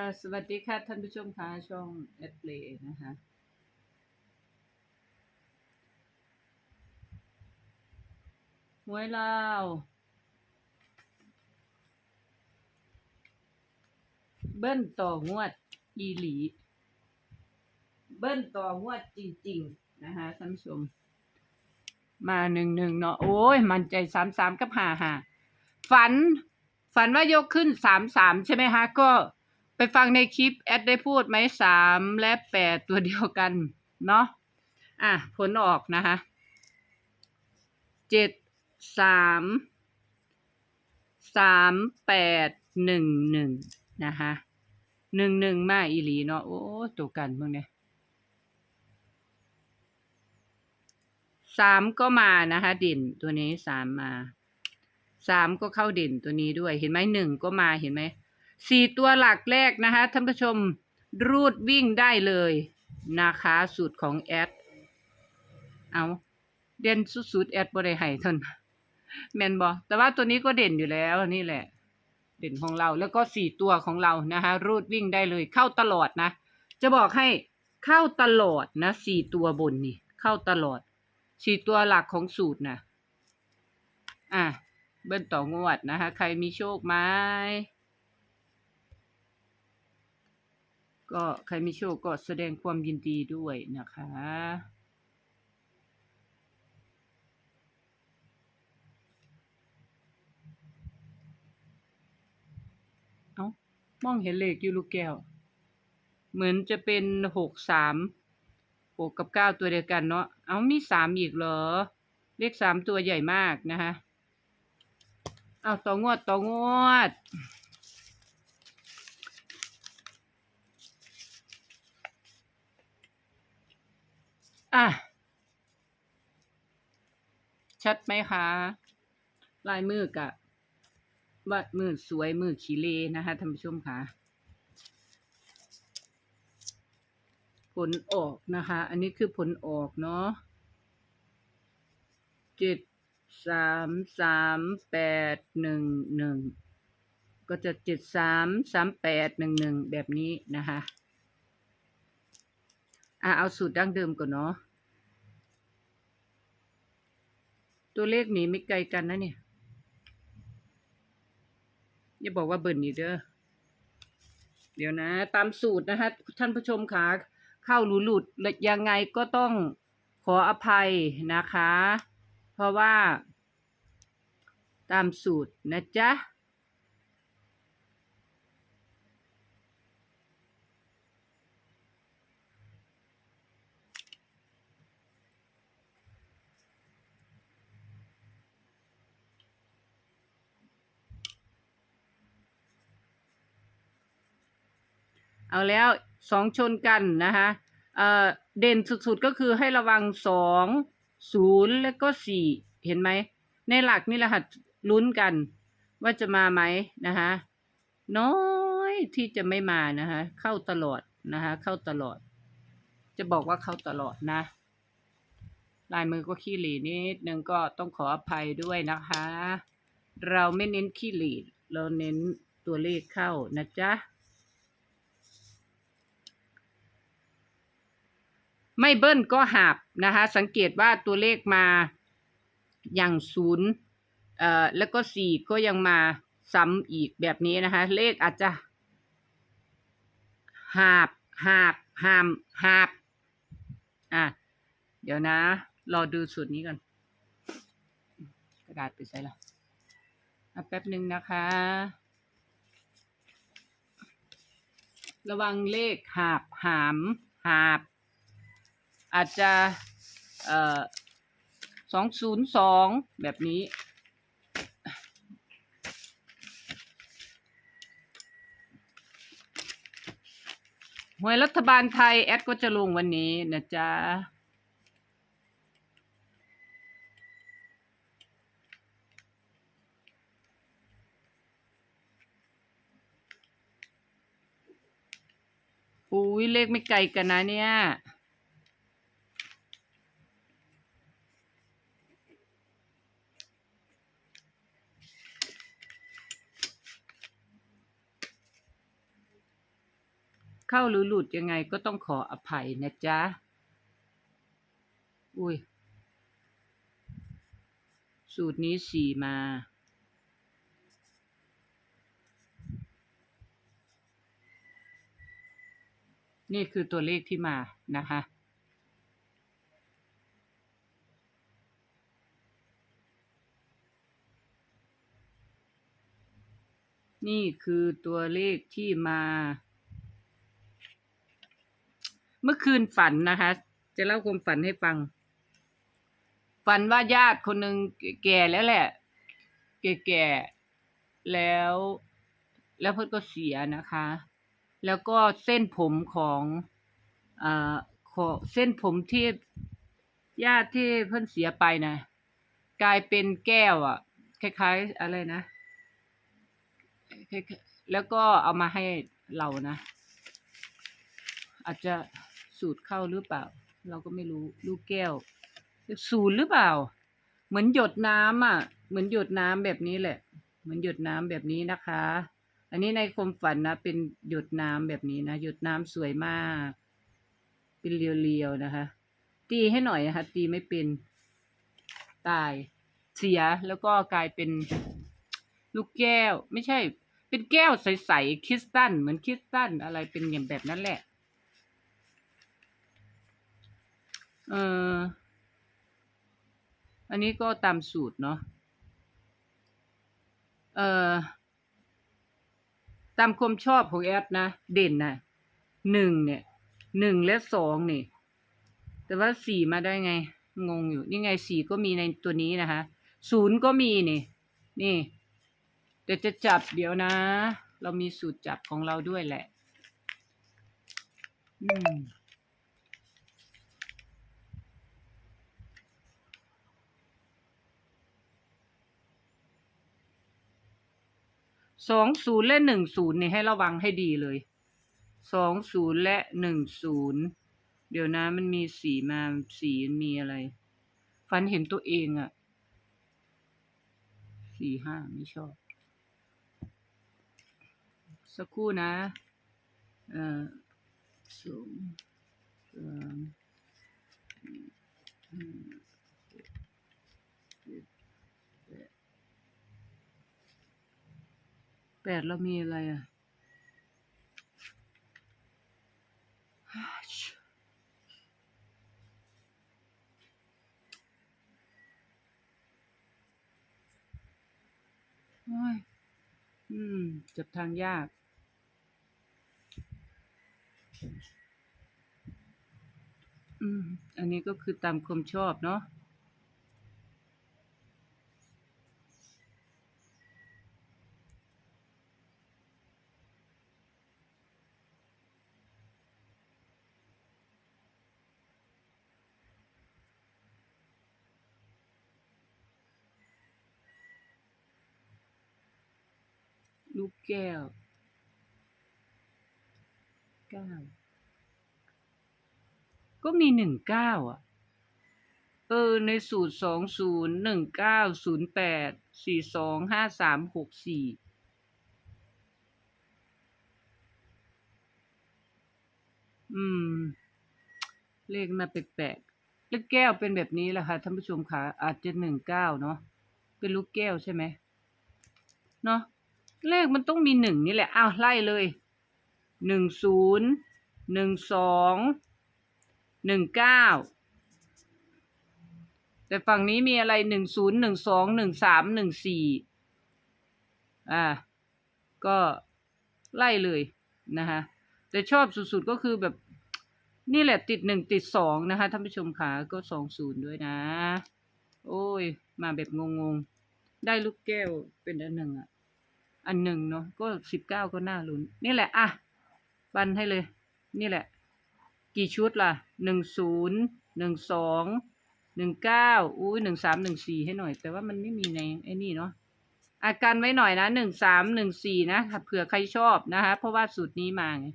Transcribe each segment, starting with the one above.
ค่ะสวัสดีค่ะท่านผู้ชมคะช่องแอดเพลย์นะคะหวยลาวเบิ้ลต่องวดอีหลี เบิ้ลต่องวดจริง ๆ นะคะท่านผู้ชม มาหนึ่งหนึ่งเนาะโอ้ย มันใจสามสามกับห้าห้าฝัน ฝันว่ายกขึ้นสามสามใช่ไหมคะก็ ไปฟังในคลิปแอดได้พูดไหมสามและแปดตัวเดียวกัน เนาะอะ ผลออกนะคะเจ็ดสามสามแปดหนึ่งหนึ่งนะคะหนึ่งหนึ่งมาอีหลีเนาะโอ้ตัวกันเมื่อเนี่ยสามก็มานะคะด่นตัวนี้สามมาสามก็เข้าด่นตัวนี้ด้วยเห็นไหมหนึ่งก็มาเห็นไหม สี่ตัวหลักแรกนะคะท่านผู้ชมรูดวิ่งได้เลยนะคะสูตรของแอด เอาเด่นสุดๆแอดบริไห้ทนแมนบอแต่ว่าตัวนี้ก็เด่นอยู่แล้วนี่แหละ เด่นของเราแล้วก็สี่ตัวของเรานะคะรูดวิ่งได้เลยเข้าตลอดนะ จะบอกให้เข้าตลอดนะสี่ตัวบนนี่ เข้าตลอดสี่ตัวหลักของสูตรนะอะเบิ้ลต่องวดนะคะ ใครมีโชคไหม ก็ใครมีโชคก็แสดงความยินดีด้วยนะคะ เอ้ามองเห็นเลขอยู่ลูกแก้ว เหมือนจะเป็นหกสามหกกับเก้าตัวเดียวกันเนาะ เอามีสามอีกเหรอ เลขสามตัวใหญ่มากนะคะ เอาต่องวดต่องวด อะ ชัดไหมคะ ลายมือกะว่ามือสวยมือขีเลนะคะท่านผู้ชมค่ะ ผลออกนะคะ อันนี้คือผลออกเนาะเจ็ดสามสามแปดหนึ่งหนึ่งก็จะเจ็ดสามสามแปดหนึ่งหนึ่งแบบนี้นะคะอะเอาสูตรดั้งเดิมก่อนเนาะ ตัวเลขหนีไม่ไกลกันนะเนี่ย อย่าบอกว่าเบิร์นนี่เด้อ เดี๋ยวนะ ตามสูตรนะคะท่านผู้ชมขาเข้าหลุหลุดยังไงก็ต้องขออภัยนะคะ เพราะว่าตามสูตรนะจ๊ะ เอาแล้วสองชนกันนะคะเอ่อเด่นสุดๆก็คือให้ระวังสองศูนย์แล้วก็สี่เห็นไหม ในหลักนี่แหละค่ะลุ้นกัน ว่าจะมาไหมนะคะน้อยที่จะไม่มานะคะเข้าตลอดนะคะเข้าตลอด จะบอกว่าเข้าตลอดนะ ลายมือก็ขี้หลีนิดนึงก็ต้องขออภัยด้วยนะคะ เราไม่เน้นขี้หลีเราเน้นตัวเลขเข้านะจ๊ะ ไม่เบิ้ลก็หาบนะคะ สังเกตว่าตัวเลขมาอย่างศูนย์เอ่อแล้วก็สี่ก็ยังมาซ้ำอีกแบบนี้นะคะ เลขอาจจะหาบหาบหามหาบอะเดี๋ยวนะรอดูสูตรนี้ก่อนกระดาษไปใส่ละอะแป๊บหนึ่งนะคะ ระวังเลขหาบหามหาบ อาจจะสองศูนย์สองแบบนี้ หวยรัฐบาลไทย แอดก็จะลงวันนี้นะจ๊ะอุ้ยเลขไม่ไกลกันนะเนี่ย เข้าหรือหลุดยังไงก็ต้องขออภัยนะจ๊ะ อุ้ย สูตรนี้สี่มา นี่คือตัวเลขที่มานะคะนี่คือตัวเลขที่มา เมื่อคืนฝันนะคะ จะเล่าความฝันให้ฟัง ฝันว่าญาติคนหนึ่งแก่แล้วแหละ แก่ๆแล้ว แล้วเพิ่อนก็เสียนะคะ แล้วก็เส้นผมของเอ่อขอเส้นผมที่ญาติที่เพิ่อนเสียไปนะกลายเป็นแก้วอะ คล้าย ๆ อะไรนะ แล้วก็เอามาให้เรานะ อาจจะ สูตรเข้าหรือเปล่า เราก็ไม่รู้ลูกแก้วศูนย์หรือเปล่า เหมือนหยดน้ำอะ เหมือนหยดน้ำแบบนี้แหละ เหมือนหยดน้ำแบบนี้นะคะ อันนี้ในความฝันนะ เป็นหยดน้ำแบบนี้นะหยดน้ำสวยมาก เป็นเรียวๆนะคะ ตีให้หน่อยนะคะตีไม่เป็นตายเสียแล้วก็กลายเป็นลูกแก้ว ไม่ใช่ เป็นแก้วใสๆคริสตัลเหมือนคริสตัลอะไรเป็นอย่างแบบนั้นแหละ เอออันนี้ก็ตามสูตรเนาะเอ่อตามความชอบของแอดนะ เด่นนะหนึ่งเนี่ยหนึ่งและสองนี่ แต่ว่าสี่มาได้ไง งงอยู่ นี่ไงสี่ก็มีในตัวนี้นะคะศูนย์ก็มีนี่ นี่แต่จะจับเดี๋ยวนะ เรามีสูตรจับของเราด้วยแหละ อืม สองศูนย์และหนึ่งศูนย์นี่ให้ระวังให้ดีเลยสองศูนย์และหนึ่งศูนย์เดี๋ยวนะมันมีสีมาสีมีอะไร ฟันเห็นตัวเองอะสี่ห้าไม่ชอบ สักครู่นะเอ่อสองสามห้าหกเจ็ดแปด แปดเรามีอะไรอะโอ้ย อืม จับทางยาก อืม อันนี้ก็คือตามความชอบเนาะ ลูกแก้วเก้าก็มีหนึ่งเก้าอะ เออ ในสูตรสองศูนย์หนึ่งเก้าศูนย์แปดสี่สองห้าสามหกสี่อืม เลขมาแปลกๆเลขแก้วเป็นแบบนี้แหละค่ะท่านผู้ชมค่ะ อาจจะหนึ่งเก้าเนาะเป็นลูกแก้วใช่ไหมเนาะ เลขมันต้องมีหนึ่งนี่แหละ อ้าวไล่เลยหนึ่งศูนย์หนึ่งสองหนึ่งเก้าแต่ฝั่งนี้มีอะไรหนึ่งศูนย์หนึ่งสองหนึ่งสามหนึ่งสี่อ่า ก็ไล่เลยนะคะแต่ชอบสุดๆก็คือแบบนี่แหละติดหนึ่งติดสองนะคะท่านผู้ชมขาก็สองศูนย์ด้วยนะ โอ้ย มาแบบงงๆ ได้ลูกแก้วเป็นอันหนึ่งอะ อันหนึ่งเนาะก็สิบเก้าก็น่าลุ้น นี่แหละ อะฟันให้เลย นี่แหละ กี่ชุดล่ะหนึ่งศูนย์หนึ่งสองหนึ่งเก้าอุ้ยหนึ่งสามหนึ่งสี่ให้หน่อย แต่ว่ามันไม่มีในไอ้นี่เนาะอากันไว้หน่อยนะหนึ่งสามหนึ่งสี่นะเผื่อใครชอบนะคะ เพราะว่าสูตรนี้มาไง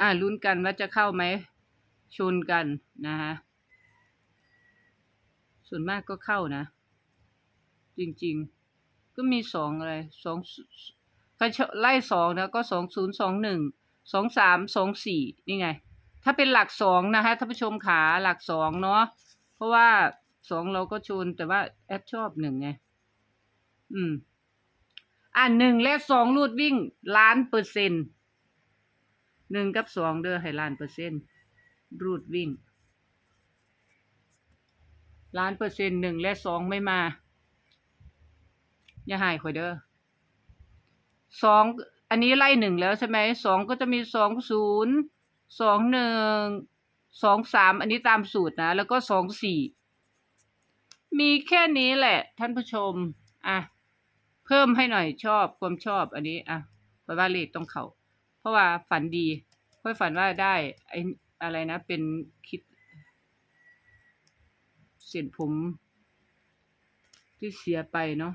อ่าลุ้นกันว่าจะเข้าไหมชนกันนะคะส่วนมากก็เข้านะ จริง ๆ ก็มีสองอะไรสองก็ไล่สองนะก็สองศูนย์สองหนึ่งสองสามสองสี่นี่ไง ถ้าเป็นหลักสองนะคะท่านผู้ชมขาหลักสองเนาะเพราะว่าสองเราก็ชนแต่ว่าแอดชอบหนึ่งไง อืม อ่าหนึ่งและสองรูดวิ่งล้านเปอร์เซ็นต์หนึ่งกับสองเด้อให้ล้านเปอร์เซ็นต์รูดวิ่งล้านเปอร์เซ็นต์หนึ่งและสองไม่มา อย่าหายคอยเด้อสองอันนี้ไล่หนึ่งแล้วใช่ไหมสองก็จะมีสองศูนย์สองหนึ่งสองสามอันนี้ตามสูตรนะ แล้วก็สองสี่มีแค่นี้แหละ ท่านผู้ชม อะ เพิ่มให้หน่อยชอบความชอบอันนี้ อะเพราะว่าเลขต้องเขาเพราะว่าฝันดีค่อยฝันว่าได้ไอ้อะไรนะ เป็นคิดเส้นผมที่เสียไปเนาะ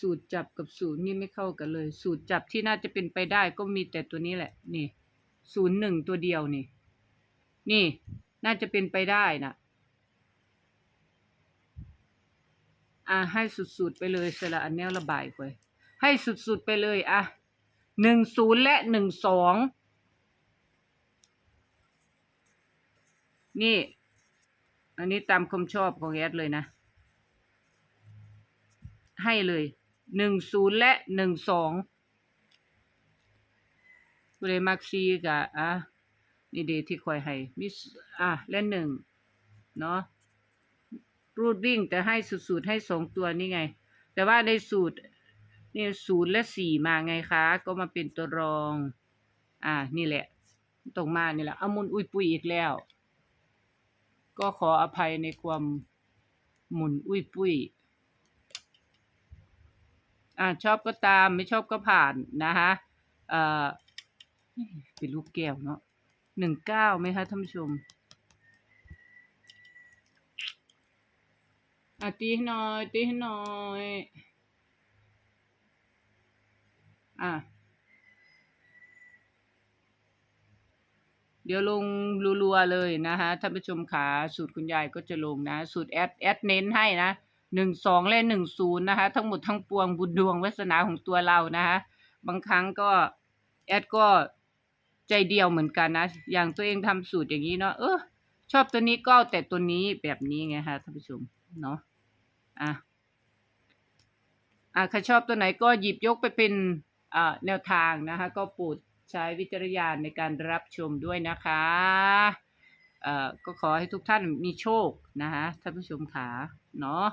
สูตรจับกับสูตรนี่ไม่เข้ากันเลย สูตรจับที่น่าจะเป็นไปได้ก็มีแต่ตัวนี้แหละ นี่ศูนย์หนึ่งตัวเดียวนี่ นี่ น่าจะเป็นไปได้นะอะให้สุดๆไปเลยสละอันแนวระบายไปให้สุดๆไปเลยอะหนึ่งศูนย์และหนึ่งสองนี่ อันนี้ตามความชอบของแอดเลยนะ ให้เลย หนึ่งศูนย์และหนึ่งสองกูเลยมักซีกะอะนี่เดที่คอยให้มิสอะและหนึ่งเนาะรูดวิ่งแต่ให้สุดๆให้สองตัวนี่ไง แต่ว่าในสูตรนี่ศูนย์และสี่มาไงคะ ก็มาเป็นตัวรอง อ่านี่แหละ ตรงมานี่แหละเอามุนอุ้ยปุยอีกแล้ว ก็ขออภัยในความหมุนอุ้ยปุย อ่าชอบก็ตามไม่ชอบก็ผ่านนะคะเอ่อเป็นลูกแก้วเนาะหนึ่งเก้าไหมคะท่านผู้ชมอะตีให้หน่อยตีให้หน่อยอะเดี๋ยวลงรัวๆเลยนะคะท่านผู้ชมขาสูตรคุณยายก็จะลงนะ สูตรแอดแอดเน้นให้นะ หนึ่งสองและหนึ่งศูนย์นะคะ ทั้งหมดทั้งปวงบุญดวงวาสนาของตัวเรานะคะบางครั้งก็แอดก็ใจเดียวเหมือนกันนะ อย่างตัวเองทำสูตรอย่างนี้เนาะเออชอบตัวนี้ก็เอาแต่ตัวนี้แบบนี้ไงคะท่านผู้ชมเนาะอะอ่าใครชอบตัวไหนก็หยิบยกไปเป็นอ่าแนวทางนะคะ ก็โปรดใช้วิจารณญาณในการรับชมด้วยนะคะเอ่อก็ขอให้ทุกท่านมีโชคนะคะท่านผู้ชมขาเนาะ